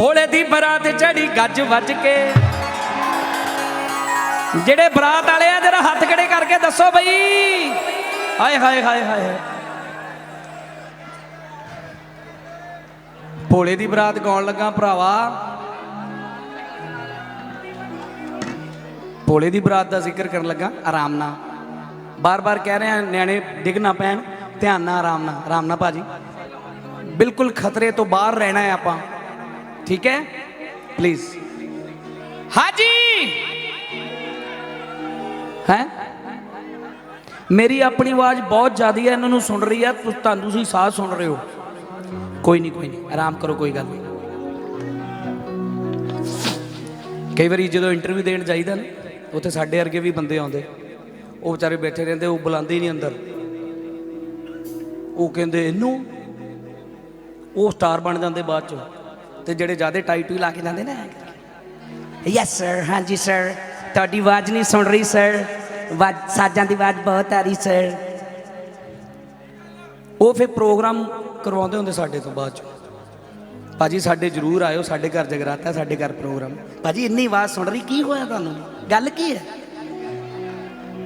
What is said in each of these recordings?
ਭੋਲੇ ਦੀ ਬਰਾਤ ਚੜੀ ਗੱਜ ਵੱਜ ਕੇ। ਜਿਹੜੇ ਬਰਾਤ ਵਾਲੇ ਆ, ਜਰਾ ਹੱਥ ਖੜੇ ਕਰਕੇ ਦੱਸੋ ਬਈ। ਹਾਏ ਹਾਏ ਹਾਏ ਹਾਏ। ਭੋਲੇ ਦੀ ਬਰਾਤ ਗਾਉਣ ਲੱਗਾ ਭਰਾਵਾ। ਭੋਲੇ ਦੀ ਬਰਾਤ ਦਾ ਜ਼ਿਕਰ ਕਰਨ ਲੱਗਾ, ਆਰਾਮ ਨਾਲ। ਬਾਰ-ਬਾਰ ਕਹਿ ਰਹੇ ਆ ਨਿਆਣੇ ਡਿੱਗ ਨਾ ਪੈਣ। ਧਿਆਨ ਨਾਲ, ਆਰਾਮ ਨਾਲ। ਆਰਾਮ ਨਾਲ ਭਾਜੀ। ਬਿਲਕੁਲ ਖਤਰੇ ਤੋਂ ਬਾਹਰ ਰਹਿਣਾ ਹੈ ਆਪਾਂ। ਠੀਕ ਹੈ ਪਲੀਜ਼ ਹਾਜੀ ਹੈ ਮੇਰੀ ਆਪਣੀ ਆਵਾਜ਼ ਬਹੁਤ ਜ਼ਿਆਦੀ ਹੈ ਇਹਨਾਂ ਨੂੰ ਸੁਣ ਰਹੀ ਹੈ ਤੁਹਾਨੂੰ ਤੁਸੀਂ ਸਾਹ ਸੁਣ ਰਹੇ ਹੋ ਕੋਈ ਨਹੀਂ ਕੋਈ ਨਹੀਂ ਆਰਾਮ ਕਰੋ ਕੋਈ ਗੱਲ ਨਹੀਂ ਕਈ ਵਾਰੀ ਜਦੋਂ ਇੰਟਰਵਿਊ ਦੇਣ ਜਾਈਦਾ ਨਾ ਉੱਥੇ ਸਾਡੇ ਵਰਗੇ ਵੀ ਬੰਦੇ ਆਉਂਦੇ ਉਹ ਵਿਚਾਰੇ ਬੈਠੇ ਰਹਿੰਦੇ ਉਹ ਬੁਲਾਉਂਦੇ ਹੀ ਨਹੀਂ ਅੰਦਰ ਉਹ ਕਹਿੰਦੇ ਇਹਨੂੰ ਉਹ ਸਟਾਰ ਬਣ ਜਾਂਦੇ ਬਾਅਦ ਚ ਤੇ ਜਿਹੜੇ ਜ਼ਿਆਦਾ ਟਾਈਟੂ ਲਾ ਕੇ ਜਾਂਦੇ ਨਾ? ਯੈਸ ਸਰ ਹਾਂਜੀ ਸਰ ਤੁਹਾਡੀ ਆਵਾਜ਼ ਨਹੀਂ ਸੁਣ ਰਹੀ ਸਰ ਸਾਜਾਂ ਦੀ ਆਵਾਜ਼ ਬਹੁਤ ਆ ਰਹੀ ਸਰ ਉਹ ਫਿਰ ਪ੍ਰੋਗਰਾਮ ਕਰਵਾਉਂਦੇ ਹੁੰਦੇ ਸਾਡੇ ਤੋਂ ਬਾਅਦ ਚ। ਭਾਜੀ ਸਾਡੇ ਜਰੂਰ ਆਇਓ ਸਾਡੇ ਘਰ ਜਗਰਾਤਾ ਸਾਡੇ ਘਰ ਪ੍ਰੋਗਰਾਮ। ਭਾਜੀ ਇੰਨੀ ਆਵਾਜ਼ ਸੁਣ ਰਹੀ ਕੀ ਹੋਇਆ ਤੁਹਾਨੂੰ? ਗੱਲ ਕੀ ਹੈ?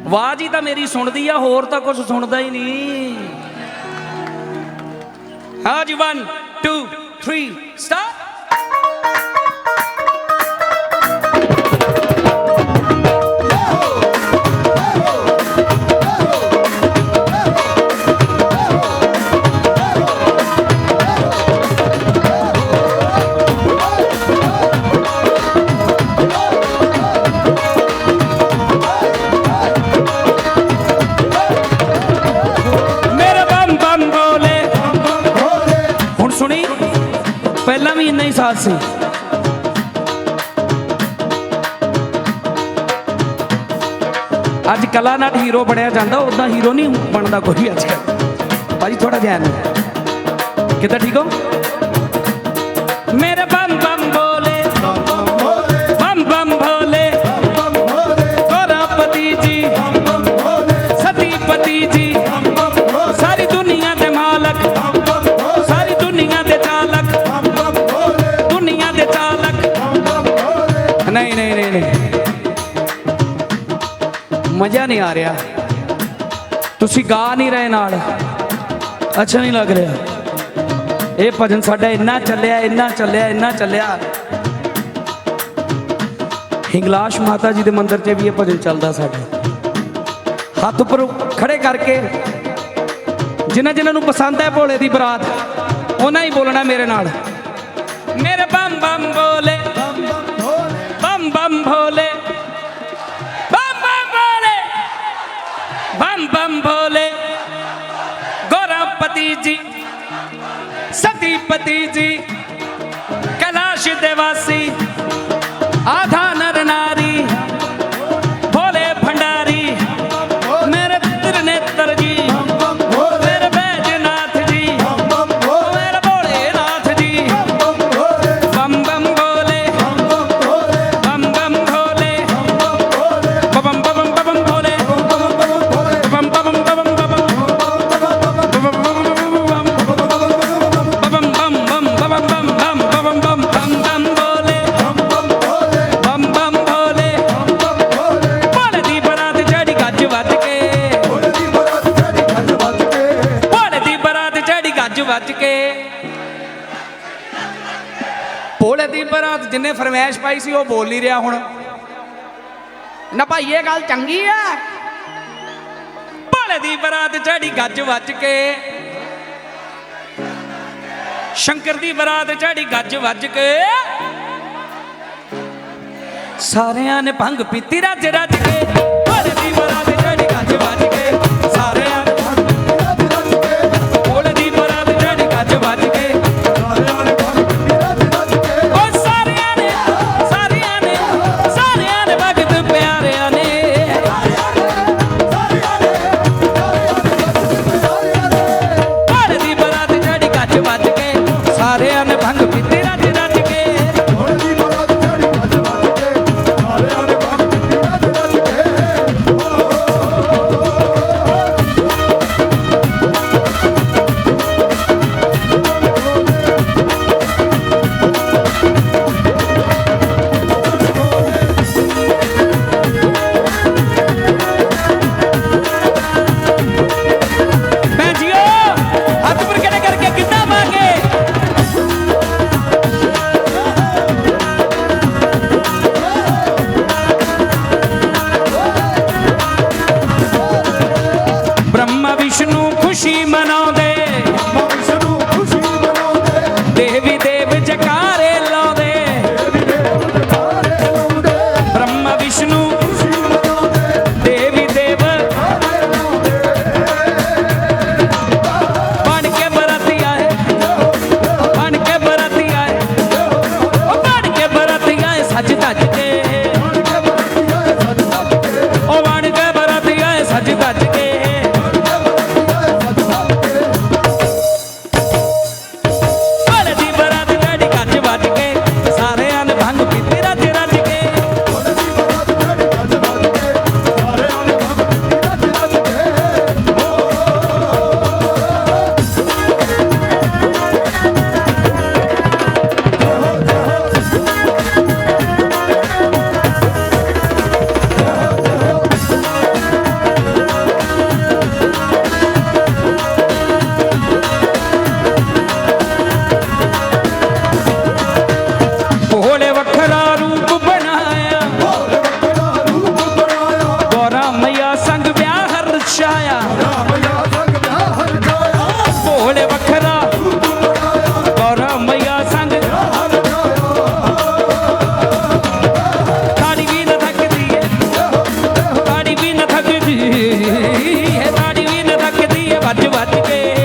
ਆਵਾਜ਼ ਹੀ ਤਾਂ ਮੇਰੀ ਸੁਣਦੀ ਆ ਹੋਰ ਤਾਂ ਕੁਝ ਸੁਣਦਾ ਹੀ ਨਹੀਂ। ਹਾਂ ਜੀ 1 2 3 ਸਟਾਰਟ ਪਹਿਲਾਂ ਵੀ ਇੰਨਾ ਹੀ ਸਾਥ ਸੀ। ਅੱਜ ਕਲਾ ਨਾਲ ਹੀਰੋ ਬਣਿਆ ਜਾਂਦਾ ਉਦਾਂ ਹੀਰੋ ਨਹੀਂ ਬਣਦਾ ਕੋਈ ਅੱਜ ਕੱਲ੍ਹ। ਭਾਜੀ ਥੋੜਾ ਧਿਆਨ ਕਿੱਦਾਂ ਠੀਕ ਹੋ? ਨਹੀਂ ਨਹੀਂ ਨਹੀਂ ਨਹੀਂ। ਮਜ਼ਾ ਨਹੀਂ ਆ ਰਿਹਾ। ਤੁਸੀਂ ਗਾ ਨਹੀਂ ਰਹੇ ਨਾਲ। ਅੱਛਾ ਨਹੀਂ ਲੱਗ ਰਿਹਾ। ਇਹ ਭਜਨ ਸਾਡਾ ਇੰਨਾ ਚੱਲਿਆ ਇੰਨਾ ਚੱਲਿਆ ਇੰਨਾ ਚੱਲਿਆ। ਹਿੰਗਲਾਸ਼ ਮਾਤਾ ਜੀ ਦੇ ਮੰਦਿਰ 'ਚ ਵੀ ਇਹ ਭਜਨ ਚੱਲਦਾ ਸਾਡਾ। ਹੱਥ ਉੱਪਰ ਖੜੇ ਕਰਕੇ, ਜਿਨ੍ਹਾਂ ਜਿਨ੍ਹਾਂ ਨੂੰ ਪਸੰਦ ਹੈ ਭੋਲੇ ਦੀ ਬਰਾਤ, ਉਹਨਾਂ ਹੀ ਬੋਲਣਾ ਮੇਰੇ ਨਾਲ। ਮੇਰੇ ਬੰਮ ਬੰਮ ਜੀ। ਸਤੀਪਤੀ ਜੀ ਕੈਲਾਸ਼ ਦੇਵਾਸੀ ਆਧਾ ਚੜੀ ਕੇ ਭੋਲੇ ਦੀ ਬਰਾਤ ਜਿੰਨੇ ਫਰਮਾਇਸ਼ ਪਾਈ ਸੀ, ਉਹ ਬੋਲ ਨਹੀਂ ਰਿਹਾ ਹੁਣ। ਨਾ ਭਾਈ, ਇਹ ਗੱਲ ਚੰਗੀ ਆ। ਭੋਲੇ ਦੀ ਬਰਾਤ ਚੜੀ ਗੱਜ ਵੱਜ ਕੇ, ਸ਼ੰਕਰ ਦੀ ਬਰਾਤ ਚੜੀ ਗੱਜ ਵੱਜ ਕੇ, ਸਾਰਿਆਂ ਨੇ ਭੰਗ ਪੀਤੀ ਰੱਜ ਰੱਜ ਕੇ। ਵੱਜ ਵੱਜ ਕੇ